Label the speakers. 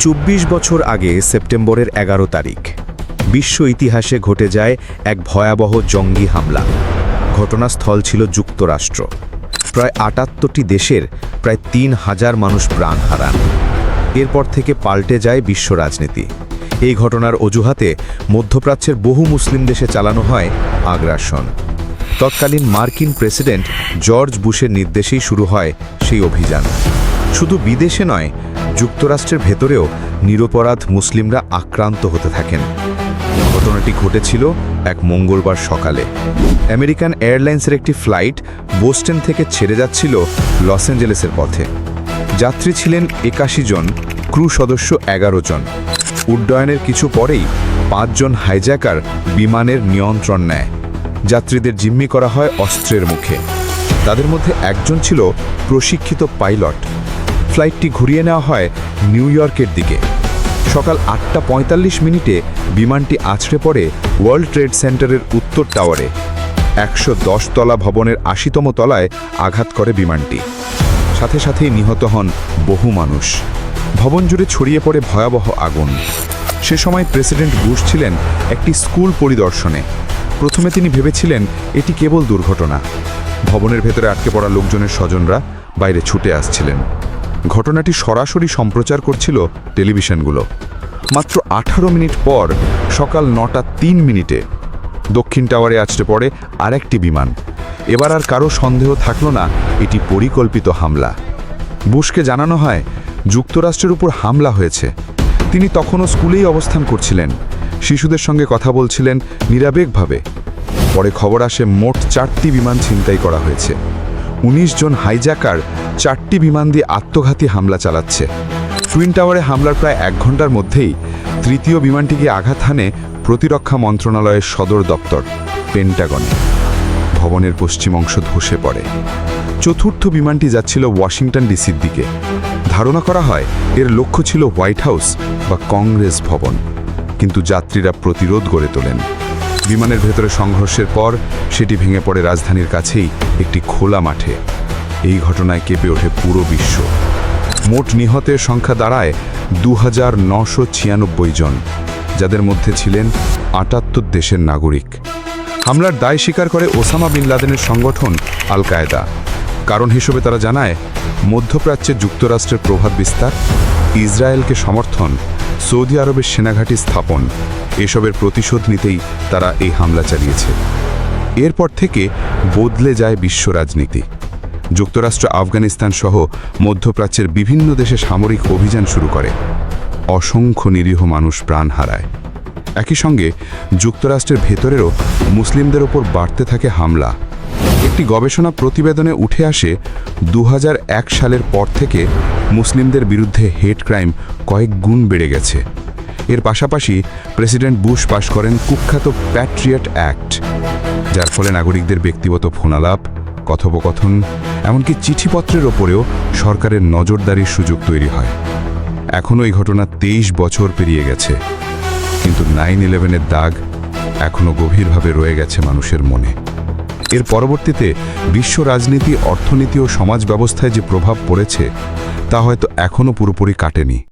Speaker 1: চব্বিশ বছর আগে সেপ্টেম্বরের এগারো তারিখ। বিশ্ব ইতিহাসে ঘটে যায় এক ভয়াবহ জঙ্গি হামলা। ঘটনাস্থল ছিল যুক্তরাষ্ট্র। প্রায় আটাত্তরটি দেশের প্রায় তিন হাজার মানুষ প্রাণ হারান। এরপর থেকে পাল্টে যায় বিশ্ব রাজনীতি। এই ঘটনার অজুহাতে মধ্যপ্রাচ্যের বহু মুসলিম দেশে চালানো হয় আগ্রাসন। তৎকালীন মার্কিন প্রেসিডেন্ট জর্জ বুশের নির্দেশেই শুরু হয় সেই অভিযান। শুধু বিদেশে নয় যুক্তরাষ্ট্রের ভেতরেও নিরপরাধ মুসলিমরা আক্রান্ত হতে থাকেন। ঘটনাটি ঘটেছিল এক মঙ্গলবার সকালে। আমেরিকান এয়ারলাইন্সের একটি ফ্লাইট বোস্টন থেকে ছেড়ে যাচ্ছিল লস অ্যাঞ্জেলেসের পথে। যাত্রী ছিলেন একাশি জন, ক্রু সদস্য এগারো জন। উড্ডয়নের কিছু পরেই পাঁচজন হাইজ্যাকার বিমানের নিয়ন্ত্রণ নেয়। যাত্রীদের জিম্মি করা হয় অস্ত্রের মুখে। তাদের মধ্যে একজন ছিল প্রশিক্ষিত পাইলট। ফ্লাইটটি ঘুরিয়ে নেওয়া হয় নিউ ইয়র্কের দিকে। সকাল আটটা পঁয়তাল্লিশ মিনিটে বিমানটি আছড়ে পড়ে ওয়ার্ল্ড ট্রেড সেন্টারের উত্তর টাওয়ারে। একশো দশ তলা ভবনের আশিতম তলায় আঘাত করে বিমানটি। সাথে সাথেই নিহত হন বহু মানুষ। ভবন জুড়ে ছড়িয়ে পড়ে ভয়াবহ আগুন। সে সময় প্রেসিডেন্ট বুশ ছিলেন একটি স্কুল পরিদর্শনে। প্রথমে তিনি ভেবেছিলেন এটি কেবল দুর্ঘটনা। ভবনের ভেতরে আটকে পড়া লোকজনের স্বজনরা বাইরে ছুটে আসছিলেন। ঘটনাটি সরাসরি সম্প্রচার করছিল টেলিভিশনগুলো। মাত্র আঠারো মিনিট পর, সকাল নটা তিন মিনিটে দক্ষিণ টাওয়ারে আছড়ে পড়ে আরেকটি বিমান। এবার আর কারও সন্দেহ থাকল না, এটি পরিকল্পিত হামলা। বুশকে জানানো হয়, যুক্তরাষ্ট্রের উপর হামলা হয়েছে। তিনি তখনও স্কুলেই অবস্থান করছিলেন। শিশুদের সঙ্গে কথা বলছিলেন নিরাবেগভাবে। পরে খবর আসে, মোট চারটি বিমান ছিনতাই করা হয়েছে। ১৯ জন হাইজ্যাকার চারটি বিমান দিয়ে আত্মঘাতী হামলা চালাচ্ছে। টুইন টাওয়ারে হামলার প্রায় এক ঘণ্টার মধ্যেই তৃতীয় বিমানটিকে আঘাত হানে প্রতিরক্ষা মন্ত্রণালয়ের সদর দপ্তর, পেন্টাগনে। ভবনের পশ্চিম অংশ ধসে পড়ে। চতুর্থ বিমানটি যাচ্ছিল ওয়াশিংটন ডিসির দিকে। ধারণা করা হয়, এর লক্ষ্য ছিল হোয়াইট হাউস বা কংগ্রেস ভবন। কিন্তু যাত্রীরা প্রতিরোধ গড়ে তোলেন। বিমানের ভেতরে সংঘর্ষের পর সেটি ভেঙে পড়ে রাজধানীর কাছেই একটি খোলা মাঠে। এই ঘটনায় কেঁপে ওঠে পুরো বিশ্ব। মোট নিহতের সংখ্যা দাঁড়ায় দু হাজার নশো ছিয়ানব্বই জন, যাদের মধ্যে ছিলেন আটাত্তর দেশের নাগরিক। হামলার দায় স্বীকার করে ওসামা বিন লাদেনের সংগঠন আল কায়দা কারণ হিসেবে তারা জানায়, মধ্যপ্রাচ্যে যুক্তরাষ্ট্রের প্রভাব বিস্তার, ইসরায়েলকে সমর্থন সৌদি আরবের সেনাঘাঁটি স্থাপন। এসবের প্রতিশোধ নিতেই তারা এই হামলা চালিয়েছে। এরপর থেকে বদলে যায় বিশ্ব রাজনীতি। যুক্তরাষ্ট্র, আফগানিস্তান সহ মধ্যপ্রাচ্যের বিভিন্ন দেশে সামরিক অভিযান শুরু করে। অসংখ্য নিরীহ মানুষ প্রাণ হারায়। একই সঙ্গে যুক্তরাষ্ট্রের ভেতরেরও মুসলিমদের ওপর বাড়তে থাকে হামলা। একটি গবেষণা প্রতিবেদনে উঠে আসে দু হাজার এক সালের পর থেকে মুসলিমদের বিরুদ্ধে হেট ক্রাইম কয়েক গুণ বেড়ে গেছে। এর পাশাপাশি প্রেসিডেন্ট বুশ পাশ করেন কুখ্যাত প্যাট্রিয়ট অ্যাক্ট, যার ফলে নাগরিকদের ব্যক্তিগত ফোনালাপ, কথোপকথন, এমনকি চিঠিপত্রের ওপরেও সরকারের নজরদারির সুযোগ তৈরি হয়। এখনও এই ঘটনা তেইশ বছর পেরিয়ে গেছে, কিন্তু নাইন ইলেভেনের দাগ এখনও গভীরভাবে রয়ে গেছে মানুষের মনে। এর পরবর্তীতে বিশ্ব রাজনীতি, অর্থনীতি ও সমাজ ব্যবস্থায় যে প্রভাব পড়েছে, তা হয়তো এখনও পুরোপুরি কাটেনি।